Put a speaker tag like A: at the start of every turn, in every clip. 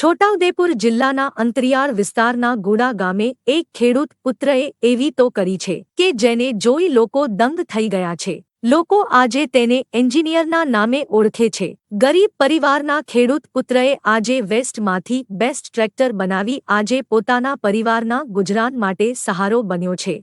A: છોટાઉદેપુર જિલ્લાના અંતરિયાળ વિસ્તારના ગોડા ગામે એક ખેડૂત પુત્રએ એવી તો કરી છે કે જેને જોઈ લોકો દંગ થઈ ગયા છે. લોકો આજે તેને એન્જિનિયરના નામે ઓળખે છે. ગરીબ પરિવારના ખેડૂત પુત્રએ આજે વેસ્ટમાંથી બેસ્ટ ટ્રેક્ટર બનાવી આજે પોતાના પરિવારના ગુજરાન માટે સહારો બન્યો છે.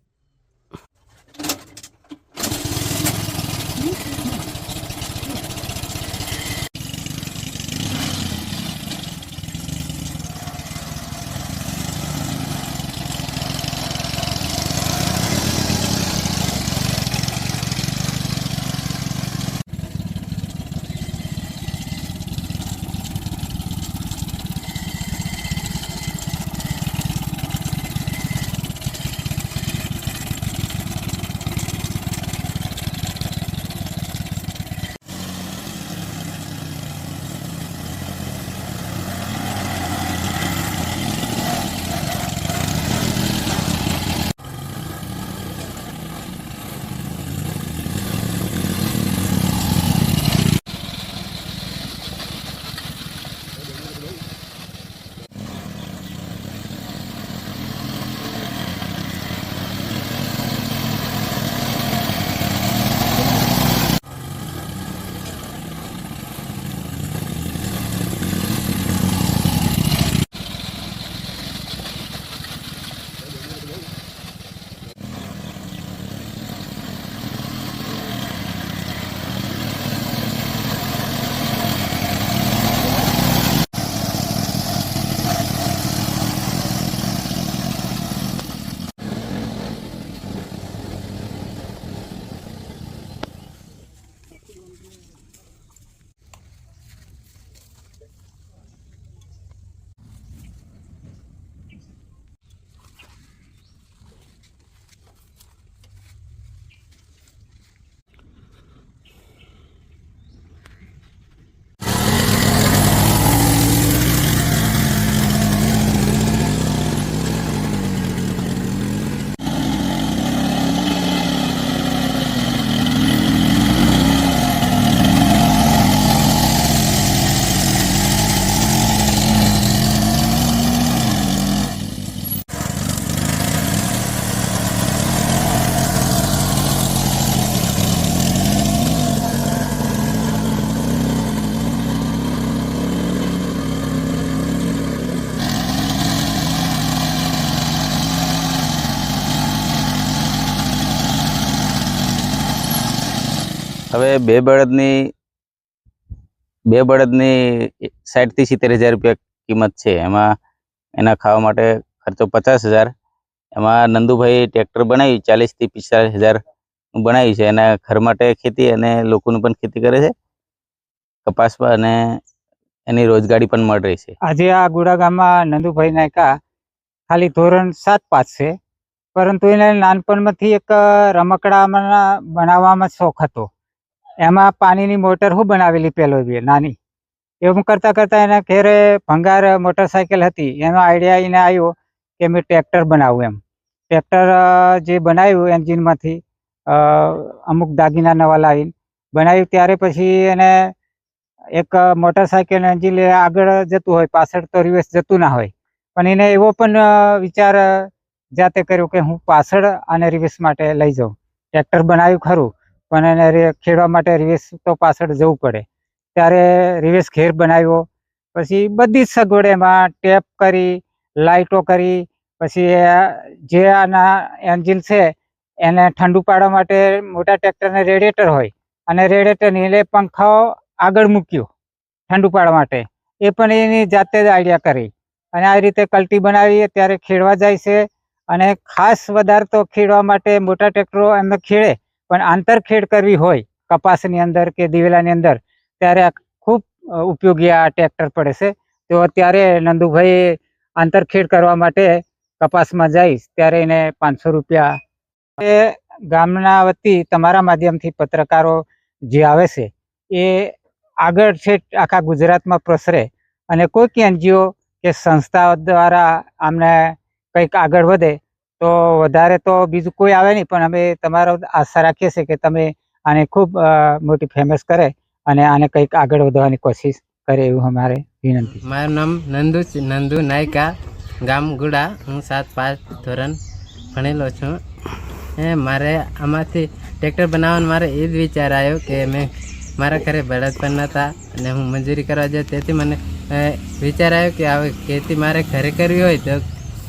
B: હવે બે બળદની બે બળદની સાઠથી સિત્તેર હજાર રૂપિયા કિંમત છે. એમાં એના ખાવા માટે ખર્ચો પચાસ હજાર. એમાં નંદુભાઈ ટ્રેક્ટર બનાવ્યું, ચાલીસથી પિસ્તાલીસ હજાર બનાવ્યું છે. એના ઘર માટે ખેતી અને લોકોની પણ ખેતી કરે છે. કપાસમાં અને એની રોજગારી પણ મળી રહી છે.
C: આજે આ ગુડા ગામમાં નંદુભાઈ નાયકા ખાલી ધોરણ સાત પાસ છે. પરંતુ એને નાનપણમાંથી એક રમકડામાં બનાવવામાં શોખ હતો. એમાં પાણીની મોટર હું બનાવેલી પહેલો બી, નાની. એવું કરતાં કરતાં એના ઘેરે ભંગાર મોટરસાયકલ હતી. એનો આઈડિયા એને આવ્યો કે મેં ટ્રેક્ટર બનાવું એમ. ટ્રેક્ટર જે બનાવ્યું એન્જિનમાંથી અમુક દાગીના નવા લાવીને. બનાવ્યું ત્યારે પછી એને એક મોટરસાયકલ એન્જિન આગળ જતું હોય, પાછળ તો રિવર્સ જતું ના હોય. પણ એને એવો પણ વિચાર જાતે કર્યો કે હું પાછળ અને રિવર્સ માટે લઈ જાઉં. ટ્રેક્ટર બનાવ્યું ખરું. પણ એને ખેડવા માટે રિવેસ તો પાછળ જવું પડે. ત્યારે રિવેસ ઘેર બનાવ્યો. પછી બધી જ સગવડ એમાં ટેપ કરી, લાઇટો કરી, પછી જે આના એન્જિન છે એને ઠંડુ પાડવા માટે મોટા ટ્રેક્ટરને રેડિએટર હોય અને રેડિએટરની એટલે પંખાઓ આગળ મૂક્યો ઠંડુ પાડવા માટે. એ પણ એની જાતે જ આઈડિયા કરી. અને આ રીતે કલ્ટી બનાવી ત્યારે ખેડવા જાય છે અને ખાસ વધારે તો ખેડવા માટે મોટા ટ્રેક્ટરો એમને ખેડે. પણ આંતરખેડ કરવી હોય, કપાસની અંદર કે દિવેલાની અંદર, ત્યારે આ ખૂબ ઉપયોગી આ ટ્રેક્ટર પડે છે. તો અત્યારે નંદુભાઈ આંતરખેડ કરવા માટે કપાસમાં જઈશ, ત્યારે એને પાંચસો રૂપિયા એ ગામના વતી તમારા માધ્યમથી પત્રકારો જે આવે છે, એ આગળ છે આખા ગુજરાતમાં પ્રસરે. અને કોઈક એનજીઓ કે સંસ્થાઓ દ્વારા આમને કંઈક આગળ વધે તો વધારે તો બીજું કોઈ આવે નહીં, પણ અમે તમારો આશા રાખીએ છીએ કે તમે આને ખૂબ મોટી ફેમસ કરે અને આને કંઈક આગળ વધવાની કોશિશ કરે એવું અમારે વિનંતી
D: મારું નામ નંદુ નંદુ નાયકા, ગામ ગુડા, હું સાત પાંચ ધોરણ ભણેલો છું. એ મારે આમાંથી ટ્રેક્ટર બનાવવાનો મારે એ જ વિચાર આવ્યો કે મેં મારા ઘરે બળદ પણ નહોતા અને હું મજૂરી કરવા જાઉં તેથી મને વિચાર આવ્યો કે હવે ખેતી મારે ઘરે કરવી હોય તો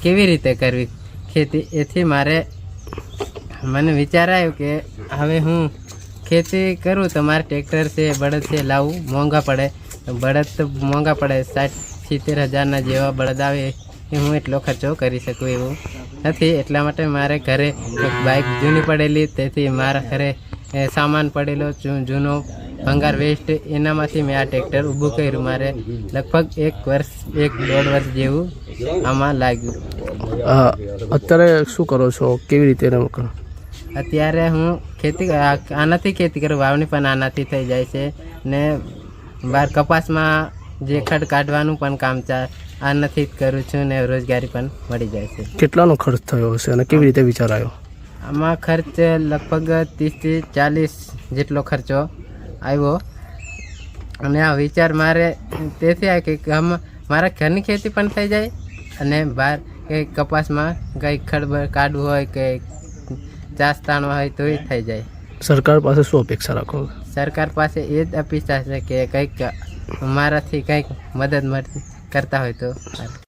D: કેવી રીતે કરવી? ખેતી, એથી મારે મને વિચાર આવ્યો કે હવે હું ખેતી કરું તો મારે ટ્રેક્ટર છે, બળદ છે લાવવું મોંઘા પડે. બળદ તો મોંઘા પડે, સાઠ સિત્તેર હજારના જેવા બળદ આવે એ હું એટલો ખર્ચો કરી શકું એવું નથી. એટલા માટે મારે ઘરે એક બાઇક જૂની પડેલી, તેથી મારા ઘરે સામાન પડેલો જૂનો ભંગાર વેસ્ટ, એનામાંથી મેં આ ટ્રેક્ટર ઊભું કર્યું. મારે લગભગ એક વર્ષ, એક દોઢ વર્ષ જેવું આમાં લાગ્યું.
E: અત્યારે શું કરો છો? કેવી રીતે કરો
D: અત્યારે હું ખેતી આ- આનાથી ખેતી કરું વાવણી પણ આનાથી થઈ જાય છે ને બહાર કપાસમાં જે ખડ કાઢવાનું પણ કામ આનાથી જ કરું છું ને રોજગારી પણ મળી જાય છે.
E: કેટલાનો ખર્ચ થયો હશે અને કેવી રીતે વિચાર આવ્યો
D: આમાં ખર્ચ લગભગ ત્રીસથી ચાલીસ જેટલો ખર્ચો આવ્યો. અને આ વિચાર મારે તેથી આ કે મારા ઘરની ખેતી પણ થઈ જાય અને બહાર કંઈ કપાસમાં કંઈ ખડબડ કાઢવું હોય કે ચાસ તાણવા હોય તો એ થઈ જાય
E: સરકાર પાસે શું અપેક્ષા રાખો
D: સરકાર પાસે એ જ અપેક્ષા છે કે કંઈક મારાથી કંઈક મદદ મળતી કરતા હોય તો.